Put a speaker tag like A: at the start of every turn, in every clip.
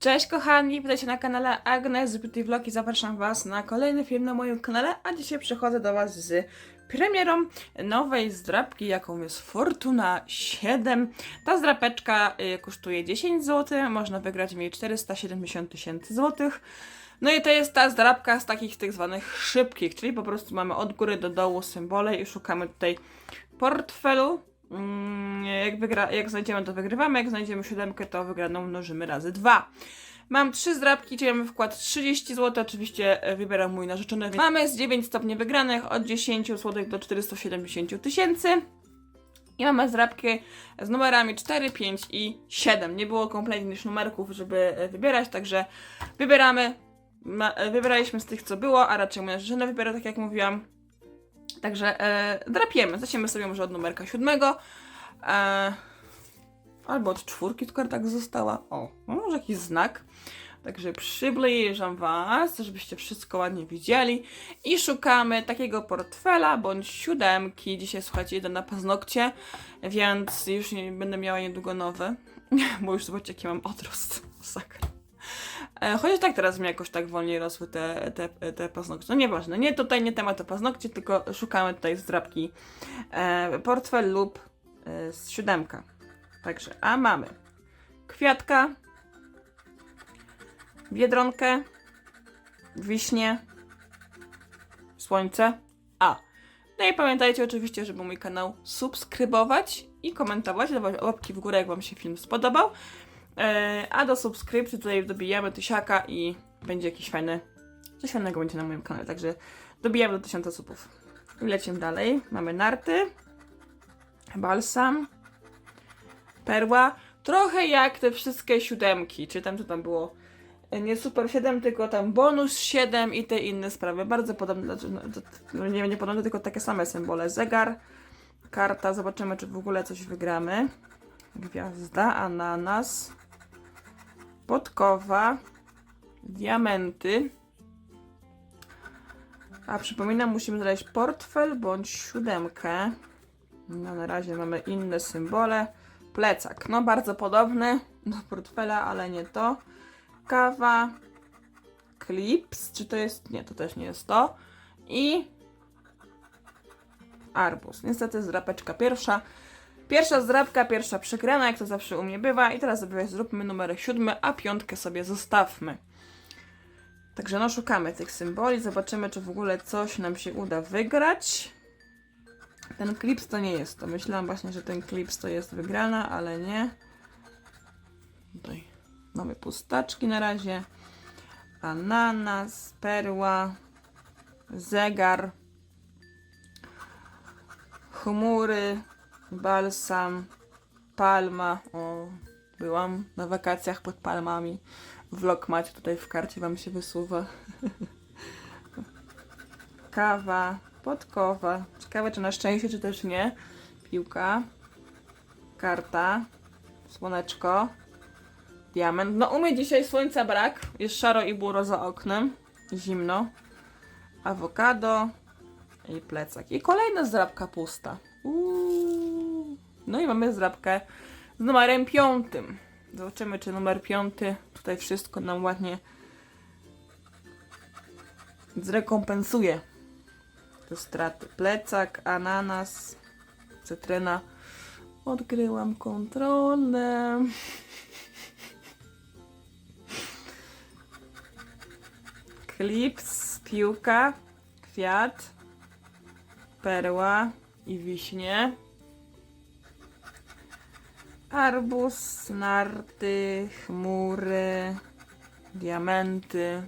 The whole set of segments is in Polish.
A: Cześć kochani, witajcie na kanale Agnes Beauty Vlog i zapraszam Was na kolejny film na moim kanale, a dzisiaj przychodzę do Was z premierą nowej zdrapki, jaką jest Fortuna 7. Ta zdrapeczka y, kosztuje 10 zł, można wygrać w niej 470 tysięcy złotych. No i to jest ta zdrapka z takich tak zwanych szybkich, czyli po prostu mamy od góry do dołu symbole i szukamy tutaj portfelu. Mm, Jak, wygra, jak znajdziemy, to wygrywamy. Jak znajdziemy siódemkę, to wygraną mnożymy razy dwa. Mam trzy zdrabki, czyli mamy wkład 30 zł. Oczywiście e, wybieram mój narzeczony. Mamy z 9 stopni wygranych od 10 zł do 470 tysięcy. I mamy zdrabki z numerami 4, 5 i 7. Nie było kompletnie numerków, żeby e, wybierać, także wybieramy. E, wybieraliśmy z tych, co było, a raczej moja narzeczona wybiera, tak jak mówiłam. Także e, drapiemy. Zaczniemy sobie może od numerka siódmego. E, albo od czwórki, tylko tak została. O, no może jakiś znak. Także przybliżam Was, żebyście wszystko ładnie widzieli. I szukamy takiego portfela bądź siódemki. Dzisiaj słuchajcie, jeden na paznokcie, więc już nie będę miała niedługo nowe. Bo już zobaczcie, jaki mam odrost. Sakra. E, Chociaż tak teraz mi jakoś tak wolniej rosły te, te, te paznokcie. No nieważne, nie tutaj nie temat o paznokcie, tylko szukamy tutaj zdrabki e, portfel lub e, z siódemka. Także, a mamy kwiatka, biedronkę, wiśnie, słońce, a. No i pamiętajcie oczywiście, żeby mój kanał subskrybować i komentować, dawać łapki w górę, jak Wam się film spodobał. E, a do subskrypcji tutaj dobijamy tysiaka i będzie jakiś fajny, coś fajnego będzie na moim kanale, także dobijamy do 1000 subów. I lecimy dalej. Mamy narty, balsam, perła, trochę jak te wszystkie siódemki, czy tam co tam było, E, nie super 7, tylko tam bonus 7 i te inne sprawy, bardzo podobne, znaczy, no, to nie, nie podobne, tylko takie same symbole, zegar, karta, zobaczymy czy w ogóle coś wygramy, gwiazda, ananas, podkowa, diamenty. A przypominam, musimy znaleźć portfel bądź siódemkę. No, na razie mamy inne symbole. Plecak, no bardzo podobny do portfela, ale nie to. Kawa, klips, czy to jest? Nie, to też nie jest to. I arbuz. Niestety zdrapeczka pierwsza. Pierwsza zdrabka, pierwsza przegrana, jak to zawsze u mnie bywa. I teraz zróbmy numer siódmy, a piątkę sobie zostawmy. Także no szukamy tych symboli, zobaczymy czy w ogóle coś nam się uda wygrać. Ten klips to nie jest to. Myślałam właśnie, że ten klips to jest wygrana, ale nie. Tutaj mamy pustaczki na razie. Ananas, perła, zegar, chmury, balsam, palma. O, byłam na wakacjach pod palmami. Vlog macie tutaj w karcie, wam się wysuwa. Kawa, podkowa. Ciekawe, czy na szczęście, czy też nie. Piłka, karta, słoneczko, diament. No, u mnie dzisiaj słońca brak. Jest szaro i buro za oknem. Zimno. Awokado i plecak. I kolejna zdrabka pusta. Uuu. No i mamy zdrabkę z numerem piątym. Zobaczymy, czy numer piąty tutaj wszystko nam ładnie zrekompensuje te straty. Plecak, ananas, cytryna. Odgryłam kontrolę. Klips, piłka, kwiat, perła i wiśnie. Arbuz, narty, chmury, diamenty,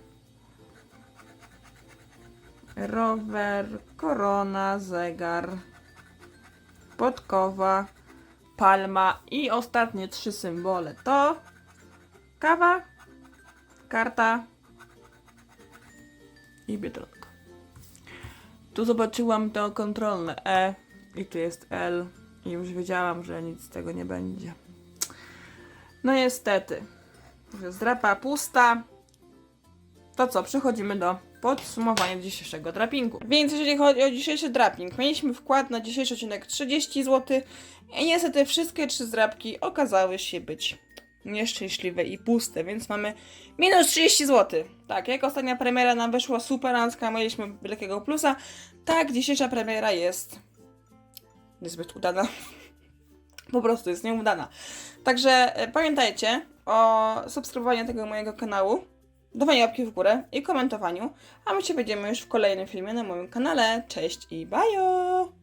A: rower, korona, zegar, podkowa, palma i ostatnie trzy symbole to kawa, karta i biedronka. Tu zobaczyłam to kontrolne E i tu jest L i już wiedziałam, że nic z tego nie będzie. No niestety. Zdrapa pusta. To co, przechodzimy do podsumowanie dzisiejszego drapingu. Więc jeżeli chodzi o dzisiejszy draping, mieliśmy wkład na dzisiejszy odcinek 30 zł i niestety wszystkie trzy zdrapki okazały się być nieszczęśliwe i puste, więc mamy minus 30 zł. Tak, jak ostatnia premiera nam wyszła superancka, mieliśmy wielkiego plusa, tak dzisiejsza premiera jest niezbyt udana. Po prostu jest nieudana. Także e, pamiętajcie o subskrybowaniu tego mojego kanału, dawanie łapki w górę i komentowaniu, a my się będziemy już w kolejnym filmie na moim kanale. Cześć i bajo!